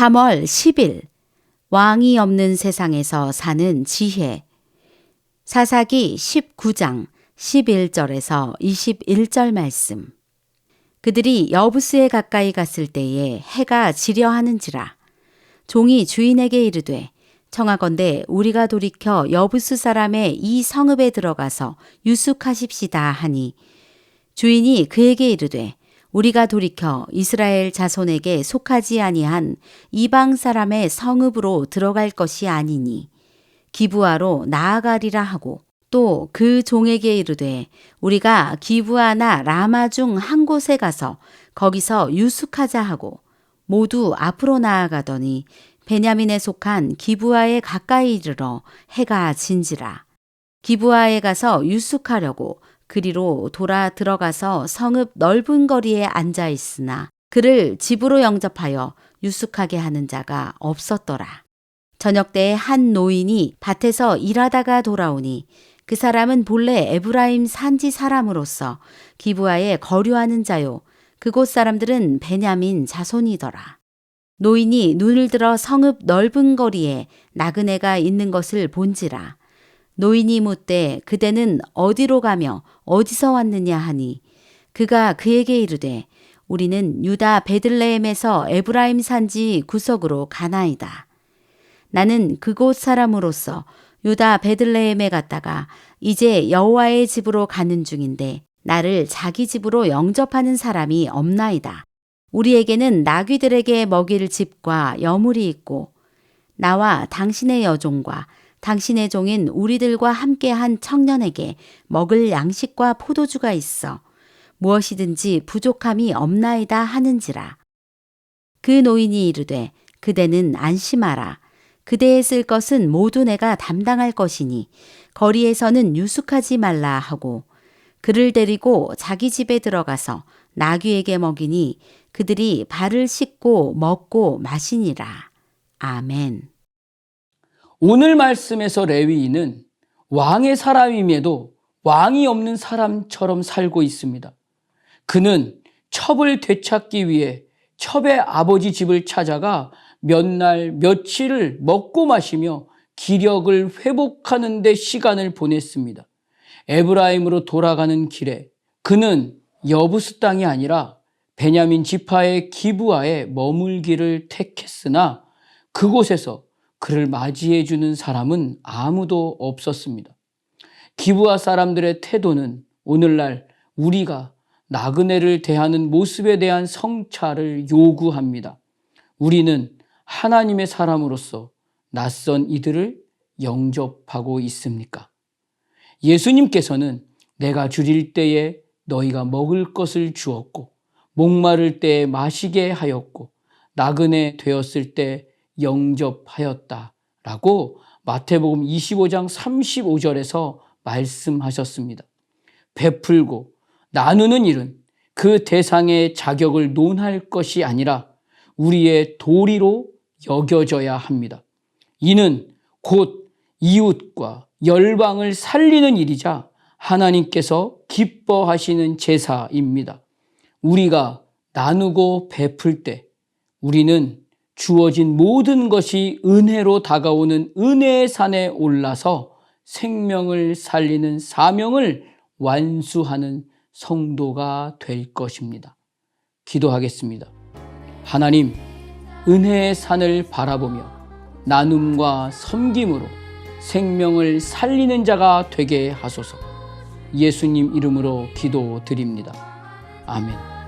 3월 10일 왕이 없는 세상에서 사는 지혜. 사사기 19장 11절에서 21절 말씀. 그들이 여부스에 가까이 갔을 때에 해가 지려 하는지라. 종이 주인에게 이르되 청하건대 우리가 돌이켜 여부스 사람의 이 성읍에 들어가서 유숙하십시다 하니. 주인이 그에게 이르되 우리가 돌이켜 이스라엘 자손에게 속하지 아니한 이방 사람의 성읍으로 들어갈 것이 아니니 기부하로 나아가리라 하고 또 그 종에게 이르되 우리가 기부하나 라마 중 한 곳에 가서 거기서 유숙하자 하고 모두 앞으로 나아가더니 베냐민에 속한 기부하에 가까이 이르러 해가 진지라. 기부하에 가서 유숙하려고 그리로 돌아 들어가서 성읍 넓은 거리에 앉아 있으나 그를 집으로 영접하여 유숙하게 하는 자가 없었더라. 저녁 때에 한 노인이 밭에서 일하다가 돌아오니 그 사람은 본래 에브라임 산지 사람으로서 기부하에 거류하는 자요. 그곳 사람들은 베냐민 자손이더라. 노인이 눈을 들어 성읍 넓은 거리에 나그네가 있는 것을 본지라. 노인이 묻되 그대는 어디로 가며 어디서 왔느냐 하니 그가 그에게 이르되 우리는 유다 베들레헴에서 에브라임 산지 구석으로 가나이다. 나는 그곳 사람으로서 유다 베들레헴에 갔다가 이제 여호와의 집으로 가는 중인데 나를 자기 집으로 영접하는 사람이 없나이다. 우리에게는 나귀들에게 먹일 집과 여물이 있고 나와 당신의 여종과 당신의 종인 우리들과 함께한 청년에게 먹을 양식과 포도주가 있어 무엇이든지 부족함이 없나이다 하는지라. 그 노인이 이르되 그대는 안심하라. 그대의 쓸 것은 모두 내가 담당할 것이니 거리에서는 유숙하지 말라 하고 그를 데리고 자기 집에 들어가서 나귀에게 먹이니 그들이 발을 씻고 먹고 마시니라. 아멘. 오늘 말씀에서 레위인은 왕의 사람임에도 왕이 없는 사람처럼 살고 있습니다. 그는 첩을 되찾기 위해 첩의 아버지 집을 찾아가 몇 날, 며칠을 먹고 마시며 기력을 회복하는 데 시간을 보냈습니다. 에브라임으로 돌아가는 길에 그는 여부스 땅이 아니라 베냐민 지파의 기부하에 머물기를 택했으나 그곳에서 그를 맞이해 주는 사람은 아무도 없었습니다. 기부하 사람들의 태도는 오늘날 우리가 나그네를 대하는 모습에 대한 성찰을 요구합니다. 우리는 하나님의 사람으로서 낯선 이들을 영접하고 있습니까? 예수님께서는 내가 줄일 때에 너희가 먹을 것을 주었고, 목마를 때에 마시게 하였고, 나그네 되었을 때 영접하였다. 라고 마태복음 25장 35절에서 말씀하셨습니다. 베풀고 나누는 일은 그 대상의 자격을 논할 것이 아니라 우리의 도리로 여겨져야 합니다. 이는 곧 이웃과 열방을 살리는 일이자 하나님께서 기뻐하시는 제사입니다. 우리가 나누고 베풀 때 우리는 주어진 모든 것이 은혜로 다가오는 은혜의 산에 올라서 생명을 살리는 사명을 완수하는 성도가 될 것입니다. 기도하겠습니다. 하나님, 은혜의 산을 바라보며 나눔과 섬김으로 생명을 살리는 자가 되게 하소서 예수님 이름으로 기도드립니다. 아멘.